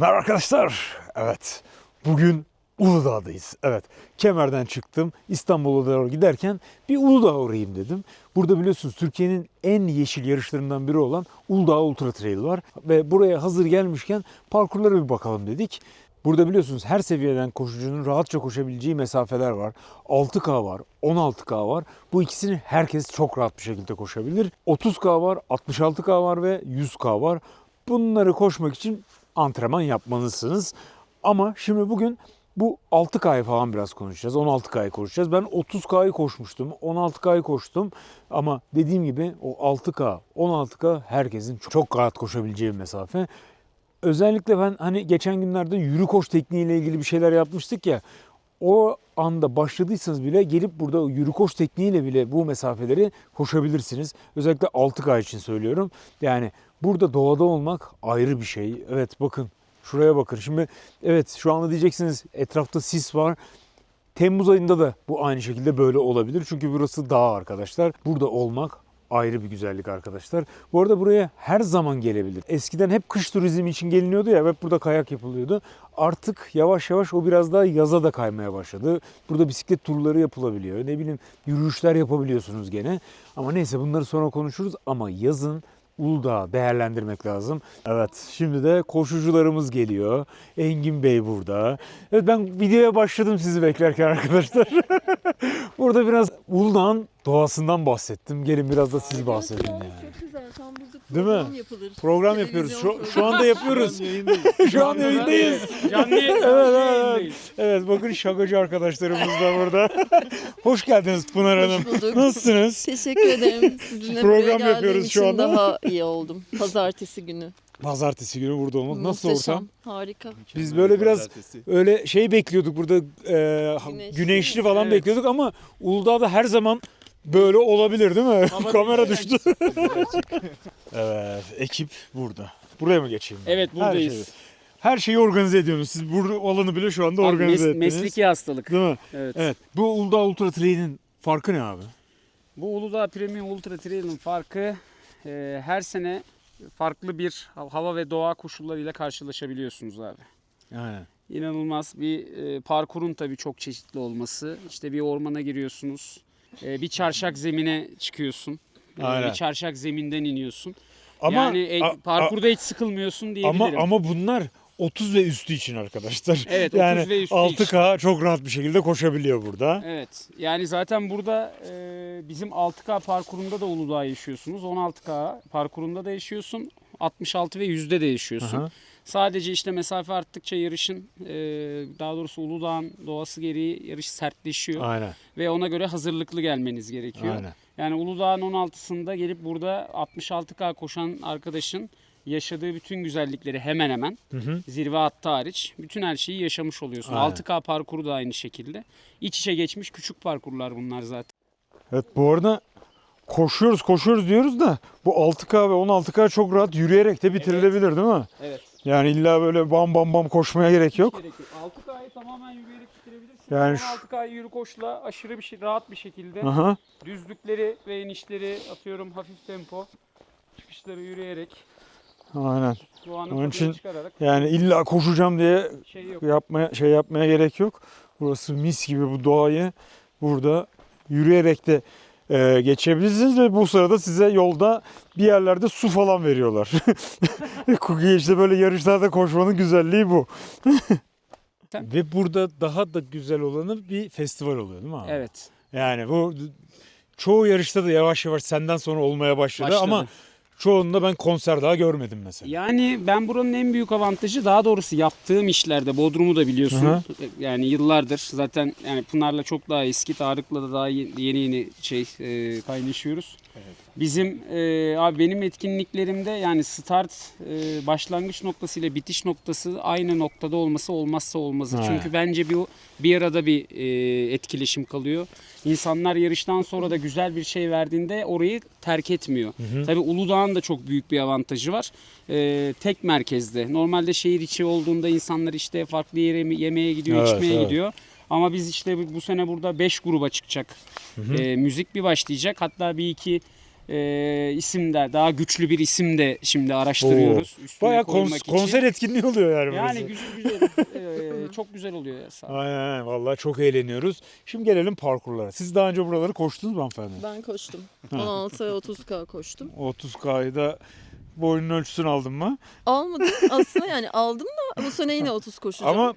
Merhaba arkadaşlar. Evet. Bugün Uludağ'dayız. Evet. Kemer'den çıktım. İstanbul'a doğru giderken bir Uludağ uğrayayım dedim. Burada biliyorsunuz Türkiye'nin en yeşil yarışlarından biri olan Uludağ Ultra Trail var. Ve buraya hazır gelmişken parkurlara bir bakalım dedik. Burada biliyorsunuz her seviyeden koşucunun rahatça koşabileceği mesafeler var. 6K var, 16K var. Bu ikisini herkes çok rahat bir şekilde koşabilir. 30K var, 66K var ve 100K var. Bunları koşmak için antrenman yapmalısınız. Ama şimdi bugün bu 6K'yı falan biraz konuşacağız. 16K'yı konuşacağız. Ben 30K'yı koşmuştum. 16K'yı koştum. Ama dediğim gibi o 6K, 16K herkesin çok, rahat koşabileceği bir mesafe. Özellikle ben hani geçen günlerde yürü koş tekniğiyle ilgili bir şeyler yapmıştık ya. O anda başladıysanız bile gelip burada yürü koş tekniğiyle bile bu mesafeleri koşabilirsiniz. Özellikle 6K için söylüyorum. Yani burada doğada olmak ayrı bir şey. Evet bakın şuraya bakın. Şimdi evet şu anda diyeceksiniz etrafta sis var. Temmuz ayında da bu aynı şekilde böyle olabilir. Çünkü burası dağ arkadaşlar. Burada olmak ayrı bir güzellik arkadaşlar. Bu arada buraya her zaman gelebilir. Eskiden hep kış turizmi için geliniyordu ya hep burada kayak yapılıyordu. Artık yavaş yavaş o biraz daha yaza da kaymaya başladı. Burada bisiklet turları yapılabiliyor. Ne bileyim yürüyüşler yapabiliyorsunuz gene. Ama neyse bunları sonra konuşuruz. Ama yazın Uludağ değerlendirmek lazım. Evet şimdi de koşucularımız geliyor. Engin Bey burada. Evet ben videoya başladım sizi beklerken arkadaşlar. burada biraz Uludağ'ın doğasından bahsettim. Gelin biraz da siz bahsedin yani. Çok güzel. Tam Değil mi? program yapılır. Program yapıyoruz. Televizyon Şu, şu anda yapıyoruz. şu an yayındayız. Canlı, Evet, evet, yayındayız. Evet bakın şakacı arkadaşlarımız da burada. Hoş geldiniz Pınar Hanım. Hoş bulduk. Nasılsınız? Teşekkür ederim. Sizinle Program buraya geldiğim yapıyoruz şu için anda. daha iyi oldum. Pazartesi günü. Pazartesi günü burada olmak nasıl Muhteşem, ortam? Harika. Biz böyle biraz öyle şey bekliyorduk burada e, Güneşli. güneşli falan Evet. bekliyorduk ama Uludağ'da her zaman böyle olabilir değil mi? Kamera düştü. evet ekip burada. Buraya mı geçeyim? ben? Evet Her buradayız. şeyi, her şeyi organize ediyorsunuz. Siz bu alanı bile şu anda Abi, organize mes- ettiniz. mesleki hastalık. Değil mi? Evet. Evet. Bu Uludağ Ultra Trail'in farkı ne abi? Bu Uludağ Premium Ultra Trail'in farkı e, her sene farklı bir hava ve doğa koşullarıyla karşılaşabiliyorsunuz abi. Aynen. İnanılmaz bir e, parkurun tabii çok çeşitli olması. İşte bir ormana giriyorsunuz. E, bir çarşak zemine çıkıyorsun. e, Aynen. bir çarşak zeminden iniyorsun. Ama yani e, a- a- parkurda hiç sıkılmıyorsun diyebilirim. ama ama bunlar 30 ve üstü için arkadaşlar. Evet, 30 yani ve üstü 6K çok rahat bir şekilde koşabiliyor burada. Evet. Yani zaten burada e, bizim 6K parkurunda da Uludağ yaşıyorsunuz. 16K parkurunda da yaşıyorsun. 66 ve yüzde de yaşıyorsun. Aha. Sadece işte mesafe arttıkça yarışın e, daha doğrusu Uludağ'ın doğası gereği yarış sertleşiyor. Aynen. Ve ona göre hazırlıklı gelmeniz gerekiyor. Aynen. Yani Uludağ'ın 16'sında gelip burada 66K koşan arkadaşın yaşadığı bütün güzellikleri hemen hemen Hı hı. zirve hattı hariç bütün her şeyi yaşamış oluyorsun. Aynen. 6K parkuru da aynı şekilde. İç içe geçmiş küçük parkurlar bunlar zaten. Evet bu arada koşuyoruz koşuyoruz diyoruz da bu 6K ve 16K çok rahat yürüyerek de bitirilebilir değil mi? Evet. Yani illa böyle bam bam bam koşmaya gerek yok. 6K'yı tamamen yürüyerek bitirebilirsin. Yani şu- 16K'yı yürü koşla aşırı bir şey rahat bir şekilde Aha. düzlükleri ve inişleri atıyorum hafif tempo çıkışları yürüyerek Aynen. Onun için- çıkararak Yani illa koşacağım diye şey yok. yapmaya şey yapmaya gerek yok. Burası mis gibi bu doğayı burada yürüyerek de e, geçebilirsiniz ve bu sırada size yolda bir yerlerde su falan veriyorlar. işte böyle yarışlarda koşmanın güzelliği bu. Ve burada daha da güzel olanı bir festival oluyor değil mi abi? Evet. Yani bu çoğu yarışta da yavaş yavaş senden sonra olmaya başladı, Başladı. ama çoğunda ben konser daha görmedim mesela. Yani ben buranın en büyük avantajı daha doğrusu yaptığım işlerde Bodrum'u da biliyorsun. Hı hı. Yani yıllardır zaten yani Pınar'la çok daha eski Tarık'la da daha ye- yeni yeni şey e, kaynaşıyoruz. Bizim e, abi benim etkinliklerimde yani start e, başlangıç noktası ile bitiş noktası aynı noktada olması olmazsa olmazı. Ha. Çünkü bence bir bir arada bir e, etkileşim kalıyor. İnsanlar yarıştan sonra da güzel bir şey verdiğinde orayı terk etmiyor. Tabii Uludağ'ın da çok büyük bir avantajı var. E, tek merkezde. Normalde şehir içi olduğunda insanlar işte farklı yere yemeğe gidiyor, Evet, içmeye evet. gidiyor. Ama biz işte bu- sene burada 5 gruba çıkacak. E, müzik bir başlayacak. Hatta bir iki e, isim de daha güçlü bir isim de şimdi araştırıyoruz. Koymak kons- için. konser etkinliği oluyor yani, Yani güzel güzel. e, çok güzel oluyor ya. Sağ. Aynen aynen. Vallahi çok eğleniyoruz. Şimdi gelelim parkurlara. Siz daha önce buraları koştunuz mu hanımefendi? Ben koştum. Ha. 16 ve 30K koştum. 30K'yı da boyunun ölçüsünü aldın mı? Almadım. Aslında yani aldım da bu sene yine 30 koşacağım. Ama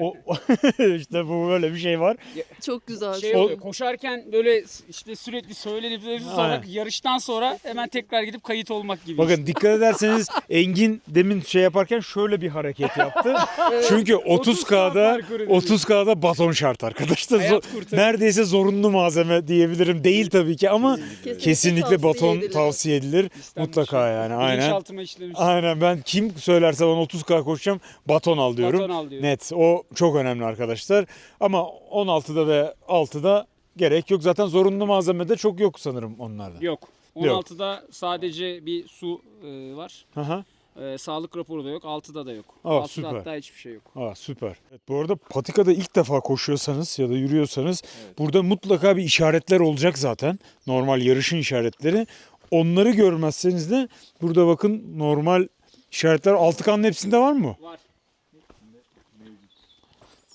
o işte bu böyle bir şey var. Çok güzel. Şey oluyor, koşarken böyle işte sürekli söylenip söylenip sonra Aynen. yarıştan sonra hemen tekrar gidip kayıt olmak gibi. Bakın dikkat ederseniz Engin demin şey yaparken şöyle bir hareket yaptı. Çünkü 30K'da 30K'da baton şart arkadaşlar. Zo- Hayat. Neredeyse zorunlu malzeme diyebilirim. Değil tabii ki ama kesinlikle tavsiye baton edilir. tavsiye edilir. İstenmiş Mutlaka şey. Yani aynen. Bilinçaltıma işlemiş. Aynen ben kim söylerse bana 30K koşacağım baton al diyorum. Baton al diyorum. Net o çok önemli arkadaşlar. Ama 16'da ve 6'da gerek yok. Zaten zorunlu malzemede çok yok sanırım onlarda. Yok. 16'da sadece bir su e, var. Hı hı. E, sağlık raporu da yok. 6'da da yok. Aa, 6'da süper. hatta hiçbir şey yok. Aa, süper. Evet, bu arada patikada ilk defa koşuyorsanız ya da yürüyorsanız burada mutlaka bir işaretler olacak zaten. Normal yarışın işaretleri. Onları görmezseniz de burada bakın normal işaretler Altıkan'ın hepsinde var mı? Var.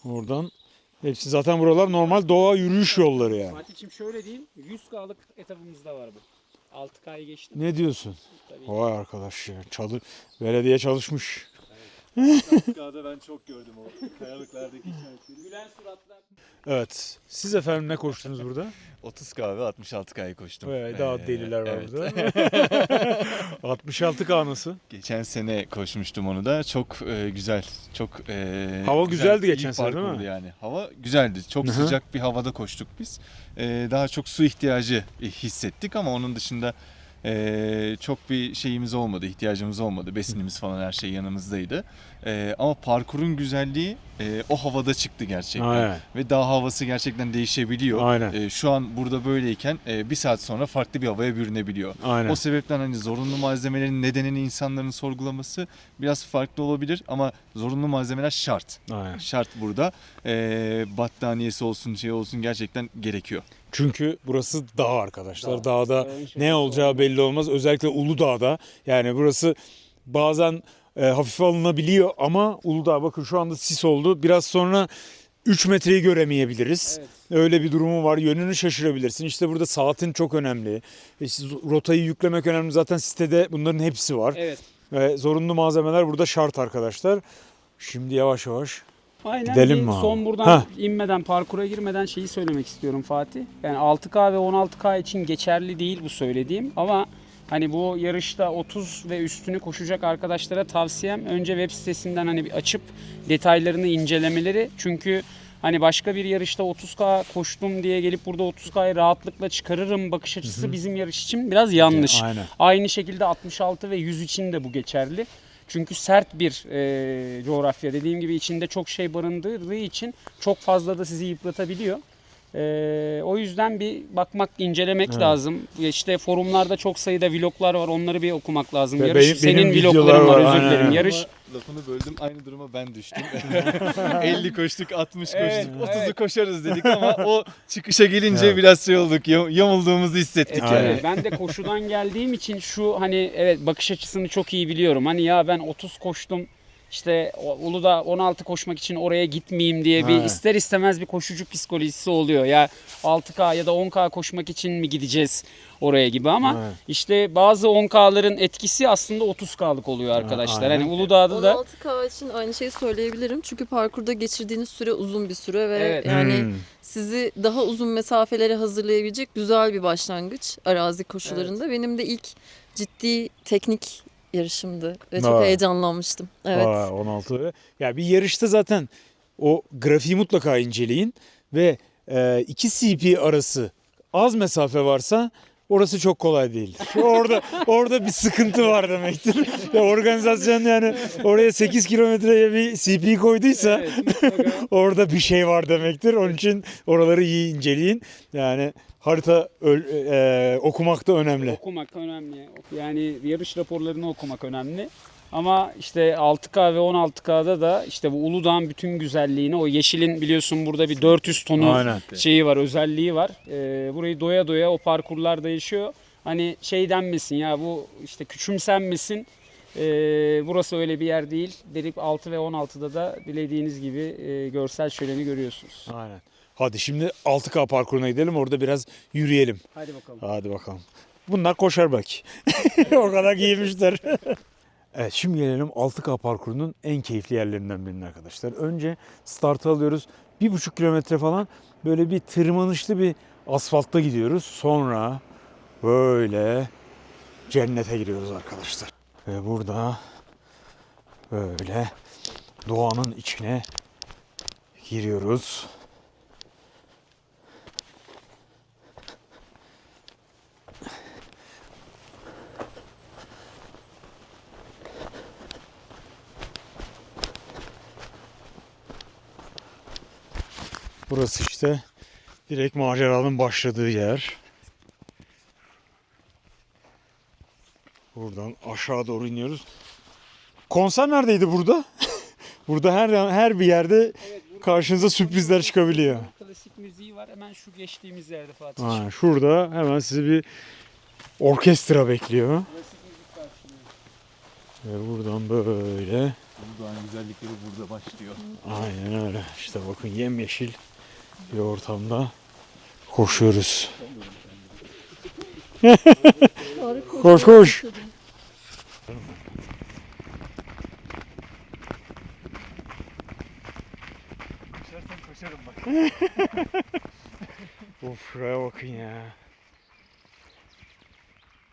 Oradan hepsi zaten buralar normal doğa yürüyüş yolları yani. Fatih'im şöyle diyeyim. 100K'lık etapımızda var bu. 6K'yı geçtim. Ne diyorsun? Tabii. Vay arkadaş ya. Çalı belediye çalışmış. Kağıda ben çok gördüm o kayalıklardaki işaretleri. Gülen suratlar. Evet. Siz efendim ne koştunuz burada? 30 kahve 66 kayı koştum. Vay, daha Ee, deliler var evet. burada. 66 K nasıl? Geçen sene koşmuştum onu da. Çok e, güzel. Çok e, Hava güzel, güzeldi iyi geçen sene, değil mi? parkurdu Yani. Hava güzeldi. Çok Hı hı. sıcak bir havada koştuk biz. E, daha çok su ihtiyacı e, hissettik ama onun dışında e, çok bir şeyimiz olmadı, ihtiyacımız olmadı. Besinimiz falan her şey yanımızdaydı. E, ama parkurun güzelliği e, o havada çıktı gerçekten. Aynen. Ve dağ havası gerçekten değişebiliyor. Aynen. E, şu an burada böyleyken e, bir saat sonra farklı bir havaya bürünebiliyor. Aynen. O sebepten hani zorunlu malzemelerin nedenini insanların sorgulaması biraz farklı olabilir ama zorunlu malzemeler şart. Aynen. Şart burada. E, battaniyesi olsun şey olsun gerçekten gerekiyor. Çünkü burası dağ arkadaşlar. Dağ. Dağda ne olacağı belli olmaz. Özellikle Uludağ'da. Yani burası bazen e, hafife alınabiliyor ama Uludağ bakın şu anda sis oldu. Biraz sonra 3 metreyi göremeyebiliriz. Evet. Öyle bir durumu var. Yönünü şaşırabilirsin. İşte burada saatin çok önemli. İşte rotayı yüklemek önemli. Zaten sitede bunların hepsi var. Evet. Ve zorunlu malzemeler burada şart arkadaşlar. Şimdi yavaş yavaş. Aynen. Gidelim mi abi? Son buradan Hah. inmeden, parkura girmeden şeyi söylemek istiyorum Fatih. Yani 6K ve 16K için geçerli değil bu söylediğim ama hani bu yarışta 30 ve üstünü koşacak arkadaşlara tavsiyem önce web sitesinden hani bir açıp detaylarını incelemeleri. Çünkü hani başka bir yarışta 30K koştum diye gelip burada 30K'yı rahatlıkla çıkarırım bakış açısı bizim yarış için biraz yanlış. Aynen. Aynı şekilde 66 ve 100 için de bu geçerli. Çünkü sert bir e, coğrafya dediğim gibi içinde çok şey barındırdığı için çok fazla da sizi yıpratabiliyor. E, o yüzden bir bakmak, incelemek Evet. lazım. İşte forumlarda çok sayıda vloglar var. Onları bir okumak lazım. Yarış, benim- senin benim vlogların var, var, özür dilerim. Yarış Ama lafını böldüm aynı duruma ben düştüm. 50 koştuk 60 Evet, koştuk 30'u evet. koşarız dedik ama o çıkışa gelince Evet. biraz şey olduk yam- yamulduğumuzu hissettik E, Aynen. yani. Ben de koşudan geldiğim için şu hani evet bakış açısını çok iyi biliyorum. Hani ya ben 30 koştum işte Uludağ 16 koşmak için oraya gitmeyeyim diye bir Ha. ister istemez bir koşucu psikolojisi oluyor. Ya 6K ya da 10K koşmak için mi gideceğiz oraya gibi ama Evet. işte bazı 10K'ların etkisi aslında 30K'lık oluyor arkadaşlar. aynen. Hani Uludağ'da da 16K için aynı şeyi söyleyebilirim. Çünkü parkurda geçirdiğiniz süre uzun bir süre ve Evet. yani Hmm. sizi daha uzun mesafelere hazırlayabilecek güzel bir başlangıç arazi koşularında. Benim de ilk ciddi teknik yarışımdı ve çok Vay. heyecanlanmıştım. Evet. Aa, 16 öyle. Ya bir yarışta zaten o grafiği mutlaka inceleyin ve e, iki CP arası az mesafe varsa orası çok kolay değil. Orada orada bir sıkıntı var demektir. ya organizasyon yani oraya 8 kilometreye bir CP koyduysa orada bir şey var demektir. Onun için oraları iyi inceleyin. Yani harita öl- e, okumak da önemli. Okumak önemli. Yani yarış raporlarını okumak önemli. Ama işte 6K ve 16K'da da işte bu Uludağ'ın bütün güzelliğini o yeşilin biliyorsun burada bir 400 tonu Aynen. şeyi var, özelliği var. Ee, burayı doya doya o parkurlarda yaşıyor. Hani şey denmesin ya bu işte küçümsenmesin. Ee, burası öyle bir yer değil. Derik 6 ve 16'da da dilediğiniz gibi e, görsel şöleni görüyorsunuz. Aynen. Hadi şimdi 6K parkuruna gidelim orada biraz yürüyelim. Hadi bakalım. Hadi bakalım. Bunlar koşar belki. o kadar giymişler. evet şimdi gelelim 6K parkurunun en keyifli yerlerinden birine arkadaşlar. Önce startı alıyoruz. Bir buçuk kilometre falan böyle bir tırmanışlı bir asfaltta gidiyoruz. Sonra böyle cennete giriyoruz arkadaşlar. Ve burada böyle doğanın içine giriyoruz. Burası işte direkt maceranın başladığı yer. Buradan aşağı doğru iniyoruz. Konser neredeydi burada? burada her her bir yerde Evet, karşınıza sürprizler çıkabiliyor. klasik müziği var hemen şu geçtiğimiz yerde Fatih. Ha, şurada hemen sizi bir orkestra bekliyor. Klasik müzik karşılıyor. Ve buradan böyle Uludağ'ın güzellikleri burada başlıyor. aynen öyle. İşte bakın yemyeşil bir ortamda koşuyoruz. koş koş. of şuraya bakın ya.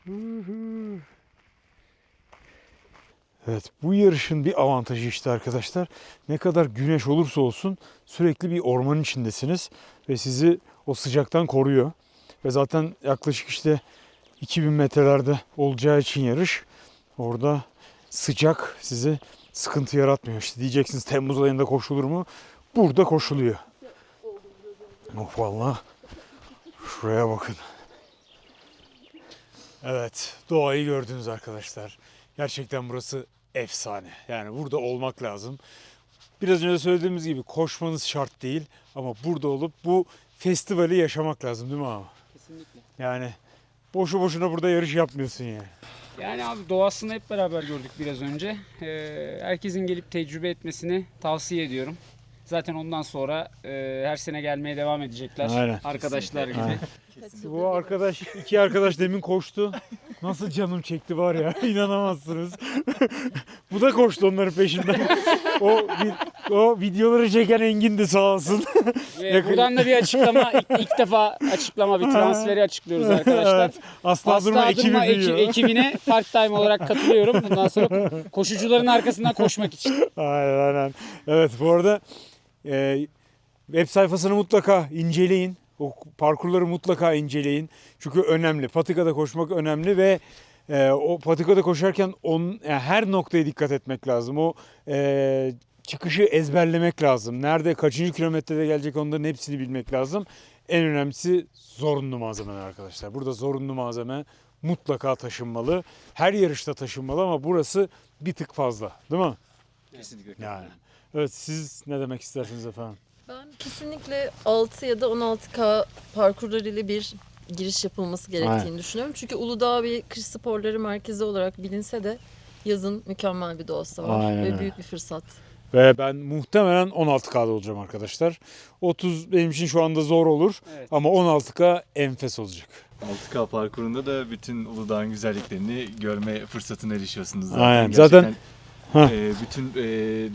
Huhu. Evet bu yarışın bir avantajı işte arkadaşlar. Ne kadar güneş olursa olsun sürekli bir ormanın içindesiniz ve sizi o sıcaktan koruyor. Ve zaten yaklaşık işte 2000 metrelerde olacağı için yarış orada sıcak sizi sıkıntı yaratmıyor. İşte diyeceksiniz Temmuz ayında koşulur mu? Burada koşuluyor. Of valla. Şuraya bakın. Evet doğayı gördünüz arkadaşlar. Gerçekten burası efsane. Yani burada olmak lazım. Biraz önce söylediğimiz gibi koşmanız şart değil ama burada olup bu festivali yaşamak lazım değil mi abi? Kesinlikle. Yani boşu boşuna burada yarış yapmıyorsun yani. Yani abi doğasını hep beraber gördük biraz önce. Ee, herkesin gelip tecrübe etmesini tavsiye ediyorum. Zaten ondan sonra e, her sene gelmeye devam edecekler. Aynen. Arkadaşlar gibi. Aynen. Bu arkadaş, iki arkadaş demin koştu. Nasıl canım çekti var ya inanamazsınız. Bu da koştu onların peşinden. o, o videoları çeken Engin'di sağ olsun. Ve buradan da bir açıklama, ilk, ilk defa açıklama, bir transferi açıklıyoruz arkadaşlar. evet. Asla, Asla Durma Durma ekibi eki- ekibine part time olarak katılıyorum. Bundan sonra koşucuların arkasından koşmak için. Aynen aynen. Evet bu arada e, web sayfasını mutlaka inceleyin. O parkurları mutlaka inceleyin. Çünkü önemli. Patikada koşmak önemli ve e, o patikada koşarken on, yani her noktaya dikkat etmek lazım. O e, çıkışı ezberlemek lazım. Nerede kaçıncı kilometrede gelecek onların hepsini bilmek lazım. En önemlisi zorunlu malzemeler arkadaşlar. Burada zorunlu malzeme mutlaka taşınmalı. Her yarışta taşınmalı ama burası bir tık fazla. Değil mi? Kesinlikle. Yani. Evet siz ne demek istersiniz efendim? Ben kesinlikle 6 ya da 16K parkurlarıyla bir giriş yapılması gerektiğini Aynen. düşünüyorum. Çünkü Uludağ bir kış sporları merkezi olarak bilinse de yazın mükemmel bir doğası var Aynen ve büyük bir fırsat. Ve ben muhtemelen 16K'da olacağım arkadaşlar. 30 benim için şu anda zor olur Evet. ama 16K enfes olacak. 6K parkurunda da bütün Uludağ'ın güzelliklerini görme fırsatına erişiyorsunuz zaten. Aynen, Gerçekten, zaten- E, bütün e,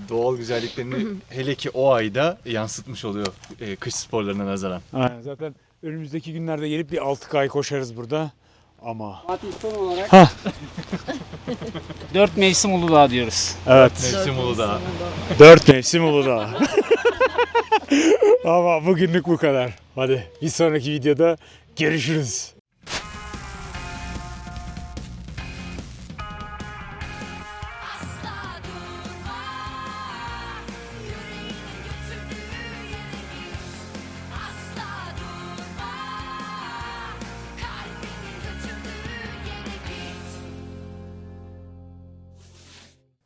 doğal güzelliklerini hele ki o ayda yansıtmış oluyor e, kış sporlarına nazaran. Aynen zaten önümüzdeki günlerde gelip bir 6K'yı koşarız burada. Ama Fatih son olarak Hah. dört mevsim Uludağ diyoruz. evet Mevsim Dört Uludağ. mevsim Uludağ. 4 mevsim Uludağ. ama bugünlük bu kadar. Hadi bir sonraki videoda görüşürüz.